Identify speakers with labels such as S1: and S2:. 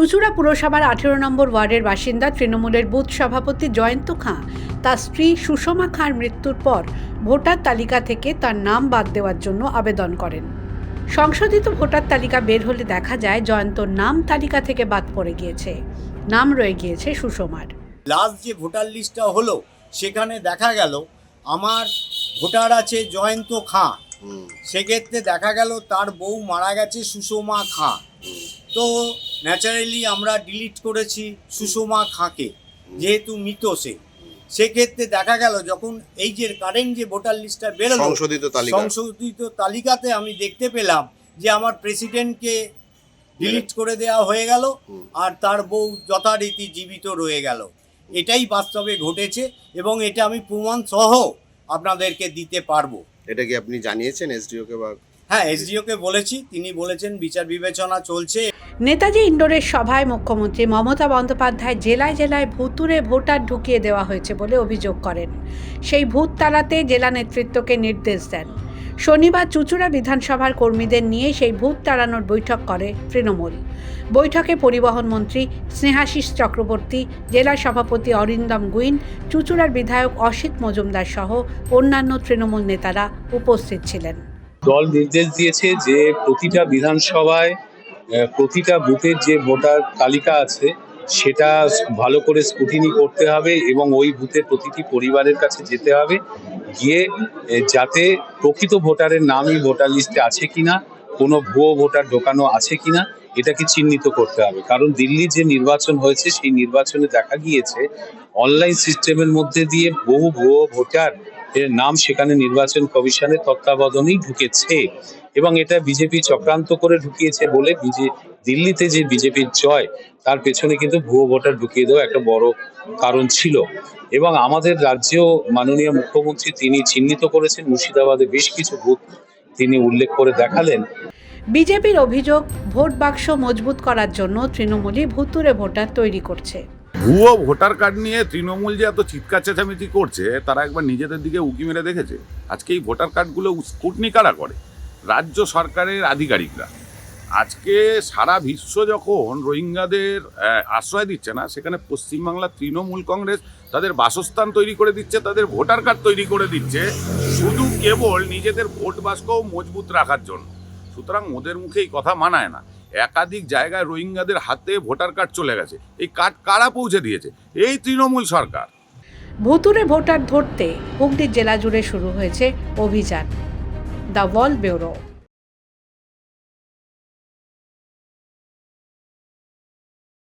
S1: চুচুড়া পুরসভার আঠেরো নম্বর ওয়ার্ডের বাসিন্দা তৃণমূলের বুথ সভাপতি জয়ন্ত খাঁ তার স্ত্রী সুষমা খাঁর মৃত্যুর পর ভোটার তালিকা থেকে তার নাম বাদ দেওয়ার জন্য আবেদন করেন। সংশোধিত ভোটার তালিকা বের হলে দেখা যায় জয়ন্তর নাম তালিকা থেকে বাদ পড়ে গিয়েছে। নাম রয়ে গিয়েছে সুষমার।
S2: লাস্ট যে ভোটার লিস্টটা হলো সেখানে দেখা গেল আমার ভোটার আছে জয়ন্ত খাঁ। সেক্ষেত্রে দেখা গেল তার বউ মারা গেছে সুষমা খাঁ। তো ন্যাচারালি আমরা ডিলিট করেছি সুষমা খাঁকে যেহেতু মৃত সে। সেক্ষেত্রে দেখা গেল যখন এই যে কারেন্ট যে ভোটার লিস্টটা বেরোলো
S3: সংশোধিত তালিকা।
S2: সংশোধিত তালিকাতে আমি দেখতে পেলাম যে আমার প্রেসিডেন্টকে ডিলিট করে দেওয়া হয়ে গেল আর তার বউ যথারীতি জীবিত রয়ে গেল। এটাই বাস্তবে ঘটেছে এবং এটা আমি প্রমাণ সহ আপনাদেরকে দিতে পারব।
S3: এটা কি আপনি জানিয়েছেন এসডিওকে বা
S2: হ্যাঁ এসডিওকে বলেছি, তিনি বলেছেন বিচার বিবেচনা চলছে।
S1: নেতাজি ইন্ডোরের সভায় মুখ্যমন্ত্রী মমতা বন্দ্যোপাধ্যায় জেলায় জেলায় ভুতুরে ভোটার ঢুকিয়ে দেওয়া হয়েছে বলে অভিযোগ করেন। সেই ভূত তাড়াতে জেলা নেতৃত্বকে নির্দেশ দেন। শনিবার চুচুড়া বিধানসভার কর্মীদের নিয়ে সেই ভূত তাড়ানোর বৈঠক করে তৃণমূল। বৈঠকে পরিবহন মন্ত্রী স্নেহাশিস চক্রবর্তী, জেলা সভাপতি অরিন্দম গুইন, চুচুড়ার বিধায়ক অসিত মজুমদার সহ অন্যান্য তৃণমূল নেতারা উপস্থিত ছিলেন।
S4: দল নির্দেশ দিয়েছে যে প্রতিটা বিধানসভায় প্রতিটা বুথের যে ভোটার তালিকা আছে, সেটা ভালো করে স্কুটিনি করতে হবে এবং ওই বুথের প্রতিটি পরিবারের কাছে যেতে হবে। গিয়ে যাতে প্রকৃত ভোটারের নামই ভোটার লিস্টে আছে কিনা, কোনো ভুয়ো ভোটার ঢোকানো আছে কিনা, এটাকে চিহ্নিত করতে হবে। কারণ দিল্লি যে নির্বাচন হয়েছে, সেই নির্বাচনে দেখা গিয়েছে অনলাইন সিস্টেমের মধ্যে দিয়ে বহু ভুয়ো ভোটার এর নাম সেখানে নির্বাচন কমিশনের তত্ত্বাবধানেই ঢুকেছে। এবং এটা বিজেপি চক্রান্ত করে ঢুকিয়েছে বলে দিল্লিতে যে বিজেপির জয়, তার পেছনে কিন্তু ভুয়ো ভোটার ঢুকিয়ে দেওয়া একটা বড় কারণ ছিল। এবং আমাদের রাজ্যেও মাননীয় মুখ্যমন্ত্রী তিনি চিহ্নিত করেছেন, মুর্শিদাবাদে বেশ কিছু বুথ তিনি উল্লেখ করে দেখালেন।
S1: বিজেপির অভিযোগ, ভোট বাক্স মজবুত করার জন্য তৃণমূলই ভুতুরে ভোটার তৈরি করছে।
S5: ভুয়ো ভোটার কার্ড নিয়ে তৃণমূল যে এত চিৎকার চেঁচামেচি করছে, তারা একবার নিজেদের দিকে উঁকি মেরে দেখেছে? আজকে এই ভোটার কার্ডগুলো স্কুটনি কারা করে? রাজ্য সরকারের আধিকারিকরা। আজকে সারা বিশ্ব যখন রোহিঙ্গাদের আশ্রয় দিচ্ছে না, সেখানে পশ্চিমবাংলার তৃণমূল কংগ্রেস তাদের বাসস্থান তৈরি করে দিচ্ছে, তাদের ভোটার কার্ড তৈরি করে দিচ্ছে, শুধু কেবল নিজেদের ভোট বাস্কও মজবুত রাখার জন্য। সুতরাং ওদের মুখে এই কথা মানায় না। একাধিক জায়গায় রোহিঙ্গাদের হাতে ভোটার কার্ড চলে গেছে। এই কার্ড কারা পৌঁছে দিয়েছে? এই তৃণমূল সরকার।
S1: ভুতুরে ভোটার ধরতে হুগলি জেলা জুড়ে শুরু হয়েছে অভিযান। The wall bureau.